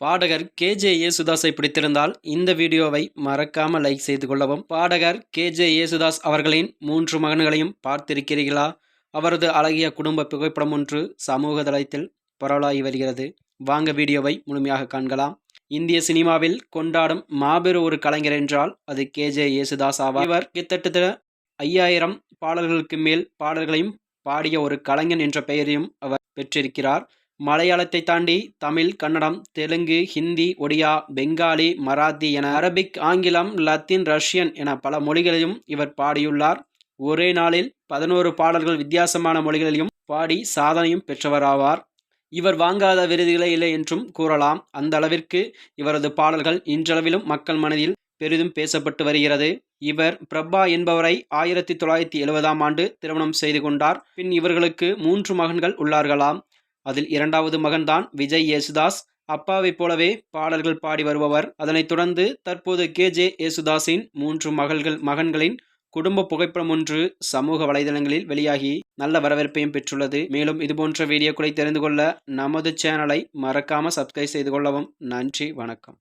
பாடகர் கேஜே யேசுதாஸை பிடித்திருந்தால் இந்த வீடியோவை மறக்காம லைக் செய்து கொள்ளவும். பாடகர் கேஜே யேசுதாஸ் அவர்களின் மூன்று மகன்களையும் பார்த்திருக்கிறீர்களா? அவரது அழகிய குடும்ப புகைப்படம் ஒன்று சமூக தளத்தில் பரவலாகி வருகிறது. வாங்க வீடியோவை முழுமையாக காண்கலாம். இந்திய சினிமாவில் கொண்டாடும் மாபெரும் ஒரு கலைஞர் என்றால் அது கேஜே யேசுதாஸ் ஆவார். இவர் கிட்டத்தட்ட ஐயாயிரம் பாடல்களுக்கு மேல் பாடல்களையும் பாடிய ஒரு கலைஞன் என்ற பெயரையும் அவர் பெற்றிருக்கிறார். மலையாளத்தை தாண்டி தமிழ் கன்னடம் தெலுங்கு ஹிந்தி ஒடியா பெங்காலி மராத்தி என அரபிக் ஆங்கிலம் லத்தீன் ரஷ்யன் என பல மொழிகளிலும் இவர் பாடியுள்ளார். ஒரே நாளில் பதினோரு பாடல்கள் வித்தியாசமான மொழிகளிலும் பாடி சாதனையும் பெற்றவராவார். இவர் வாங்காத விருதுகளே இல்லை என்றும் கூறலாம். அந்த அளவிற்கு இவரது பாடல்கள் இன்றளவிலும் மக்கள் மனதில் பெரிதும் பேசப்பட்டு வருகிறது. இவர் பிரபா என்பவரை ஆயிரத்தி தொள்ளாயிரத்தி எழுபதாம் ஆண்டு திருமணம் செய்து கொண்டார். பின் இவர்களுக்கு மூன்று மகன்கள் உள்ளார்களாம். அதில் இரண்டாவது மகன்தான் விஜய் யேசுதாஸ். அப்பாவைப் போலவே பாடல்கள் பாடி வருபவர். அதனைத் தொடர்ந்து தற்போது கே ஜே யேசுதாஸின் மூன்று மகள்கள் மகன்களின் குடும்ப புகைப்படம் ஒன்று சமூக வலைதளங்களில் வெளியாகி நல்ல வரவேற்பையும் பெற்றுள்ளது. மேலும் இதுபோன்ற வீடியோக்களை தெரிந்து கொள்ள நமது சேனலை மறக்காம சப்ஸ்கிரைப் செய்து கொள்ளவும். நன்றி வணக்கம்.